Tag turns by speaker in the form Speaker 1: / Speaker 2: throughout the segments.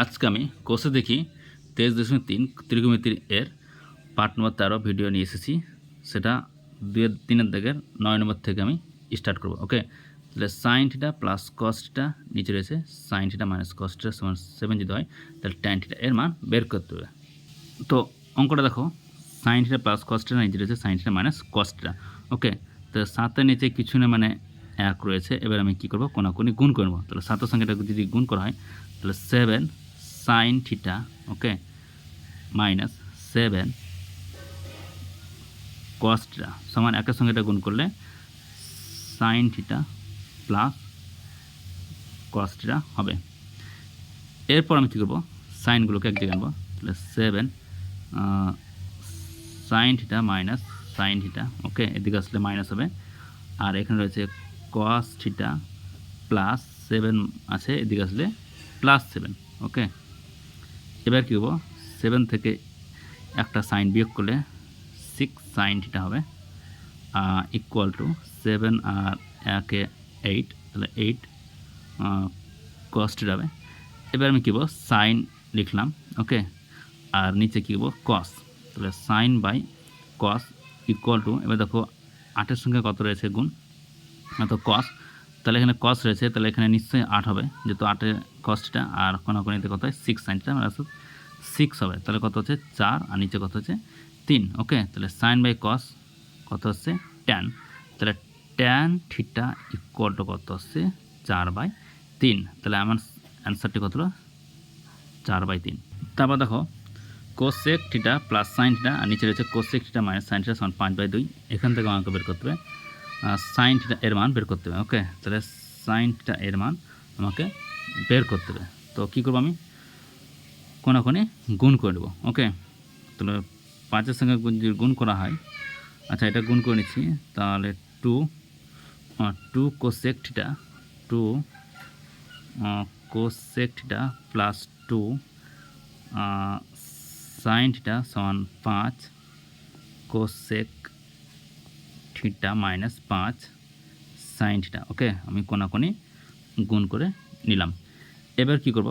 Speaker 1: আজকে আমি কোষে দেখি তেইশ দশমিক তিন ত্রিকোণমিতির এর পার্ট নম্বর তেরো ভিডিও নিয়ে এসেছি। সেটা দুই তিনের দাগের নয় নম্বর থেকে আমি স্টার্ট করব, ওকে? তাহলে সাইন থিটা প্লাস কস্টটা নিচে রয়েছে। সাইন থিটা মাইনাস কস্টটা সমান সেভেন যদি হয়, তাহলে ট্যান থিটা এর মান বের করতে হবে। তো অঙ্কটা দেখো সাইন থিটা প্লাস কস্টটা নিচে রয়েছে সাইন থিটা মাইনাস কস্টটা ওকে? তো সাতের নিচে কিছু না মানে এক রয়েছে। এবার আমি কী করব? কোনাকুনি গুণ করব তাহলে সাতের সঙ্গে যদি গুণ করা হয় তাহলে seven sine theta okay minus seven কস্টটা সমান একের সঙ্গে এটা গুণ করলে সাইন থিটা প্লাস কস্টটা হবে। এরপর আমি কী করব? সাইনগুলোকে এক জায়গায় আনব। তাহলে seven sine theta minus sine theta okay এদিকে আসলে মাইনাস হবে। আর এখানে রয়েছে কস থিটা প্লাস সেভেন আছে, এদিকে আসলে প্লাস সেভেন ওকে এবার কী হব? সেভেন থেকে একটা সাইন বিয়োগ করলে সিক্স সাইন থিটা হবে ইকুয়াল টু সেভেন আর একে এইট তাহলে এইট কস্ট হবে। এবার আমি কী বলব সাইন লিখলাম ওকে আর নিচে কী বলব কস তাহলে sine by cos equal to এবার দেখো আটের সঙ্গে কত রয়েছে গুণ? তো কস তাহলে এখানে কস রয়েছে, তাহলে এখানে নিশ্চয়ই আট হবে, যেহেতু আটের কস্টটা আর কোনো কোনিতে কত হয়? সিক্স সাইনটা মানে সিক্স হবে। তাহলে কত হচ্ছে? চার, আর নিচে কত হচ্ছে? তিন ওকে তাহলে সাইন বাই কস কত হচ্ছে? ট্যান তাহলে ট্যান থিটা ইকুয়াল টু কত হচ্ছে? চার বাই তিন। তাহলে আমার অ্যান্সারটি কত হলো? চার বাই তিন। তারপর দেখো কোসেক থিটা প্লাস সাইন আর নিচে রয়েছে কোসেক থিটা মাইনাস সাইন সমান পাঁচ বাই দুই। এখান থেকে আমাকে বের করতে হবে। সাইন থিটা এর মান বের করতে হবে ওকে তাহলে সাইন থিটা এর মান আমাকে বের করতে হবে। তো কী করব আমি? কোনাক্ষণে গুণ করে দেবো ওকে তাহলে পাঁচের সঙ্গে যদি গুণ করা হয় আচ্ছা এটা গুণ করে নিচ্ছি, তাহলে two two cosec theta two cosec theta plus two sine theta সমান পাঁচ কোসেক থিটা মাইনাস পাঁচ সাইন থিটা। ওকে? আমি কোনাকুনি গুণ করে নিলাম। এবার কি করব?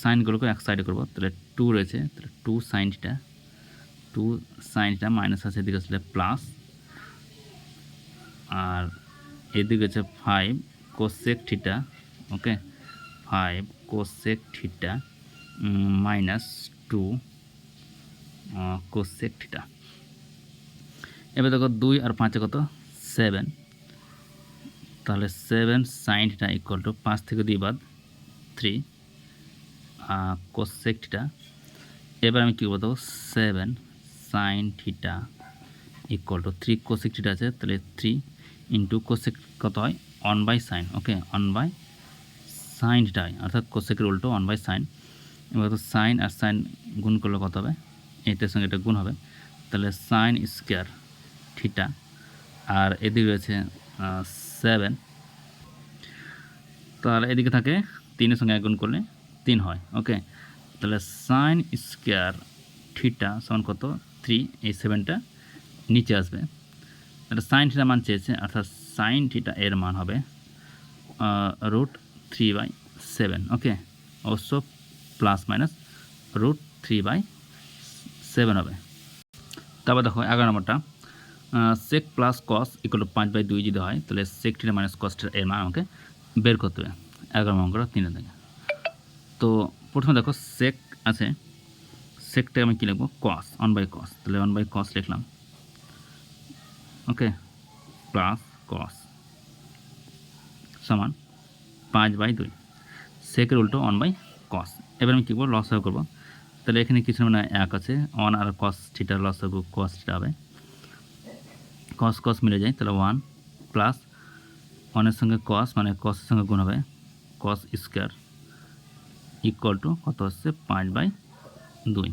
Speaker 1: সাইনগুলোকে এক সাইডে করব। তাহলে টু রয়েছে। তাহলে two sine theta. Two sine theta minus আছে, এদিকে আসলে প্লাস। আর এদিকে হচ্ছে five cosec theta. Okay? Five cosec theta minus two cosec theta. এবার দেখো দুই আর পাঁচে কত? সেভেন তাহলে seven sine theta equal to পাঁচ থেকে দুই বাদ থ্রি কোসেক থিটা এবার আমি কী বলব seven sine theta equal to three cosec আছে, তাহলে থ্রি ইন্টু কোসেক কত হয়? One by sine okay one by sine theta হয়। অর্থাৎ কোসেকের উল্টো অন বাই সাইন এবার তো সাইন আর সাইন গুণ করলে কত হবে? এটার সঙ্গে এটা গুণ হবে। তাহলে সাইন স্কোয়ার থিটা, আর এদিকে রয়েছে সেভেন তাহলে এদিকে থাকে তিনের সঙ্গে গুণ করলে তিন হয় ওকে তাহলে সাইন স্কোয়ার থিটা সমান কত? থ্রি এই সেভেনটা নিচে আসবে। তাহলে সাইন থিটা মান চেয়েছে, অর্থাৎ সাইন থিটা এর মান হবে root three by seven okay অবশ্য plus minus root three by seven হবে। তারপর দেখো, এগারো নম্বরটা। Sec plus cos equal to পাঁচ বাই দুই যদি হয়, তাহলে সেক থিটা মাইনাস কস্টের এর মান আমাকে বের করতে হবে। এগারো নম্বর তিনের থেকে তো প্রথমে দেখো সেক আছে সেকটাকে আমি কী লিখব? কস অন বাই কস তাহলে অন বাই কস লিখলাম। ওকে প্লাস কস সমান পাঁচ বাই দুই। সেকের উল্টো অন বাই কস এবার আমি কী করব? লস করব। তাহলে এখানে কিছু মানে এক আছে। অন আর কস থিটার লস হবে কস থিটা হবে কস কস মিলে যায়, তাহলে ওয়ান প্লাস ওয়ানের সঙ্গে কস মানে কসের সঙ্গে গুণ হবে কস স্কোয়ার ইকুয়াল টু কত হচ্ছে পাঁচ বাই দুই।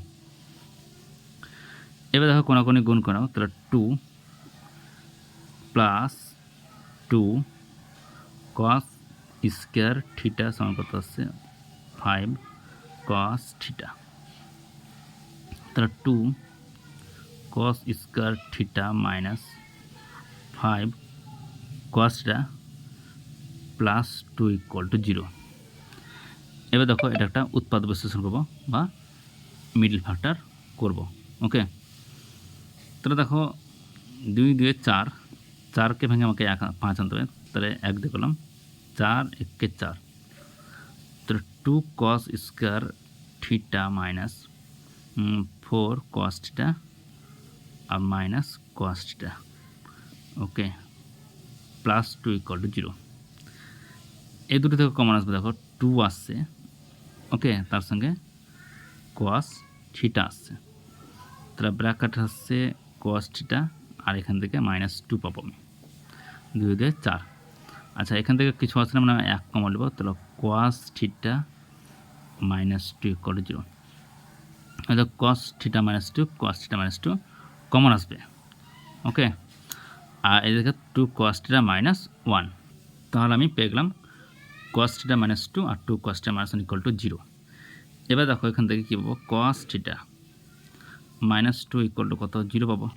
Speaker 1: এবার দেখো কোনাকুনি গুণ করাও তাহলে two plus two cos square theta সমান কত হচ্ছে ফাইভ কস থিটা তাহলে two cos square theta minus five কসটা plus two equal to zero এবার দেখো এটা একটা উৎপাদ বিশ্লেষণ করব বা মিডল ফ্যাক্টর করব ওকে তাহলে দেখো দুই দুয়ে চার, চারকে ভেঙে আমাকে এক, পাঁচ আনতে হবে, তাহলে এক দিয়ে করলাম চার, একে চার। তাহলে two cos square theta minus four cos theta R minus cos theta okay plus two equal to zero এই দুটো থেকে কমন আসবে, দেখো টু আসছে ওকে তার সঙ্গে কোয়াস থিটা আসছে। তাহলে ব্র্যাকেট আসছে কোয়াস থিটা আর এখান থেকে মাইনাস টু পাবো আমি। দুই দুই চার। আচ্ছা এখান থেকে কিছু আসলে মানে এক কমন নেব, তাহলে cos theta minus two equal to zero হয়তো cos theta minus two cos theta minus two common আসবে। ওকে আর এদিকে two cos theta minus one তাহলে আমি পেয়ে গেলাম cos theta minus two R two cos theta minus one equal to zero এবার দেখো এখান থেকে কী পাবো? Cos theta minus two equal to কত? জিরো পাবো।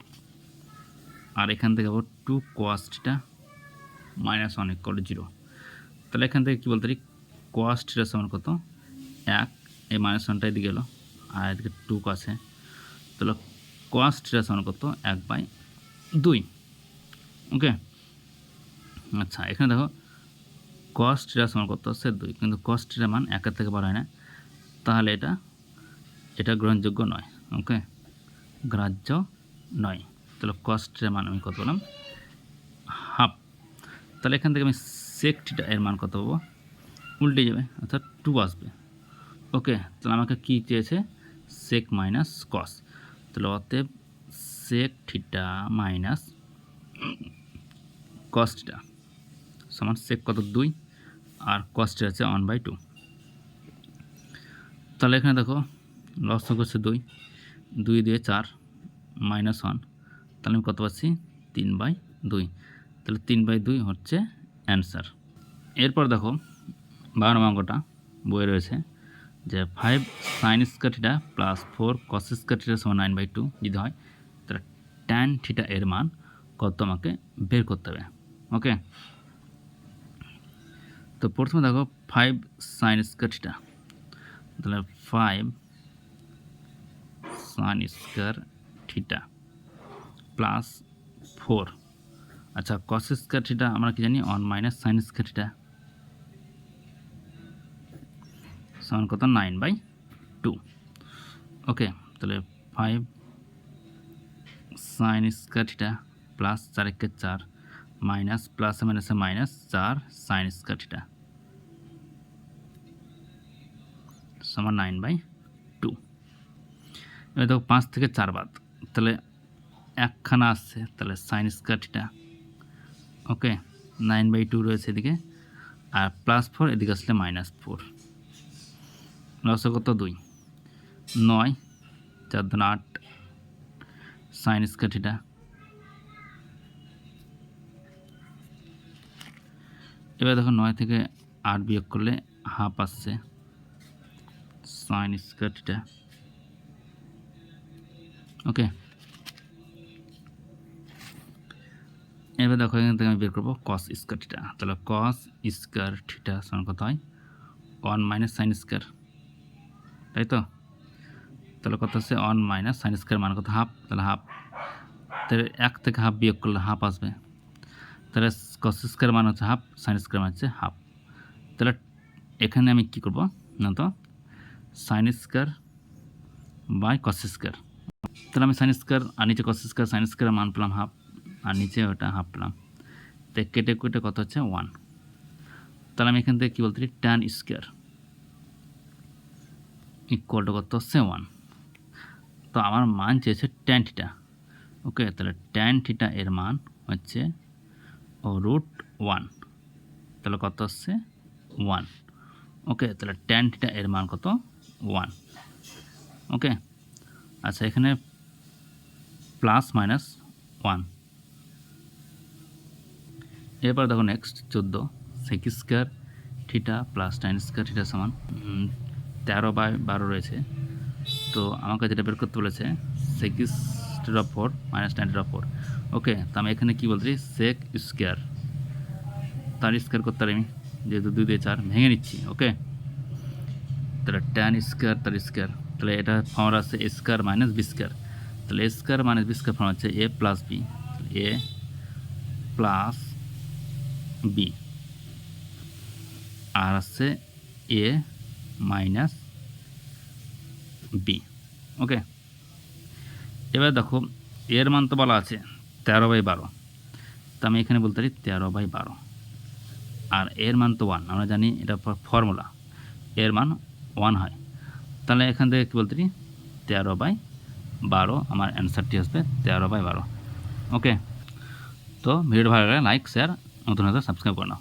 Speaker 1: আর এখান থেকে পাবো two cos theta minus one equal to zero তাহলে এখান থেকে কী বলতে পারি? কস থিটা সমান কত? এক। এই মাইনাস ওয়ানটা এদিকে গেলো আর এদিকে টু আছে তাহলে কস থিটা সমান কত? এক বাই দুই। ওকে আচ্ছা এখানে দেখো কস থিটা সমান কত হচ্ছে দুই, কিন্তু কস থিটা মান একের থেকে বড় হয় না। তাহলে এটা এটা গ্রহণযোগ্য নয় ওকে গ্রাহ্য নয়। তাহলে কস থিটার মান আমি কত বললাম হাফ। তাহলে এখান থেকে আমি সেক থিটা এর মান কত পাবো? উল্টে যাবে, অর্থাৎ টু আসবে। ওকে তাহলে আমাকে কী চেয়েছে সেক মাইনাস কস তাহলে অতএব sec theta minus cos theta সমান সেক কত? দুই। আর কস্টে আছে ওয়ান বাই টু তাহলে এখানে দেখো লস করছে দুই। দুই দিয়ে চার মাইনাস ওয়ান তাহলে আমি কত পাচ্ছি? তিন বাই দুই। তাহলে তিন বাই দুই হচ্ছে অ্যান্সার এরপর দেখো, বারো অঙ্কটা বইয়ে রয়েছে যে five sine square theta plus four cos square theta সমান নাইন বাই টু যদি হয়, তাহলে ট্যান থিটা এর মান কত আমাকে বের করতে হবে? ওকে তো প্রথমে দেখো ফাইভ সাইন স্কোয়ার তাহলে five sine square theta plus four আচ্ছা কস স্কোয়ার থিটা আমরা কি জানি? One minus sine square theta সমান কত? নাইন বাই টু ওকে তাহলে five sine square theta plus চার একে চার। মাইনাস প্লাসে মাইনাসে মাইনাস চার সাইন স্কোয়ার থিটা। সমান নাইন বাই টু। এবার দেখো পাঁচ থেকে চার বাদ। তাহলে একখানা আসছে তাহলে sine square theta. Okay, nine by two রয়েছে এদিকে। আর প্লাস ফোর এদিকে আসলে মাইনাস ফোর। লসে কত? দুই। নয়, চার দুন আট, সাইন স্কোয়ার থিটা। এবার দেখো নয় থেকে আট বিয়োগ করলে হাফ আসছে। Sine square theta. ওকে। এবার দেখো এখান থেকে আমি বের করব কস স্কোয়ার থিটা। তাহলে কস স্কোয়ার থিটা সমান কত হয়? One minus sine square. তাই তো? তাহলে কত হচ্ছে ওয়ান মাইনাস সাইন স্কোয়ার মান কত? হাফ তাহলে হাফ তাহলে এক থেকে হাফ বিয়োগ করলে হাফ আসবে। তাহলে কস স্কোয়ার মান হচ্ছে হাফ সাইন স্কোয়ার মান হচ্ছে হাফ তাহলে এখানে আমি কী করব? না তো? Sine square by cos square তাহলে আমি সাইন স্কোয়ার আর নিচে কস স্কোয়ার সাইন স্কোয়ার মান পেলাম হাফ আর নিচে ওটা হাফ পেলাম। তো কেটে কেটে কত হচ্ছে? ওয়ান তাহলে আমি এখান থেকে কী বলতে ট্যান স্কোয়ার ইকুয়াল টু কত হচ্ছে? ওয়ান তো আমার মান চেয়েছে ট্যান থিটা ওকে তাহলে ট্যান থিটা এর মান হচ্ছে ও রুট ওয়ান। তাহলে কত হচ্ছে ওয়ান। ওকে, তাহলে ট্যান থিটা এর মান কত? ওয়ান। ওকে আচ্ছা এখানে প্লাস মাইনাস ওয়ান এরপর দেখো নেক্সট চোদ্দ। Sec square theta plus tan square theta সমান তেরো বাই বারো রয়েছে। তো আমাকে যেটা বের করতে বলেছে সেকিস two four minus nine two four okay, তো আমি এখানে কী বলছি? সেক স্কোয়ার তার স্কোয়ার করতে পারি আমি, যেহেতু দুই দিয়ে চার, ভেঙে নিচ্ছি, ওকে? তাহলে ট্যান স্কোয়ার তার স্কোয়ার তাহলে এটা ফর্মুলা আছে স্কোয়ার মাইনাস বি স্কোয়ার তাহলে square minus B square form হচ্ছে A plus B A plus B আর আছে এ মাইনাস বি ওকে? এবার দেখো, এর মান তো বলা আছে। তেরো বাই বারো। তো আমি এখানে বলতে পারি তেরো বাই বারো। আর এর মান তো ওয়ান আমরা জানি এটা ফর্মুলা এর মান ওয়ান হয়। তাহলে এখান থেকে কী বলতে পারি? তেরো বাই বারো, আমার অ্যান্সারটি আসবে তেরো বাই বারো। ওকে তো ভিডিও ভালো লাগলে লাইক শেয়ার নতুন হয়তো সাবস্ক্রাইব করে নাও।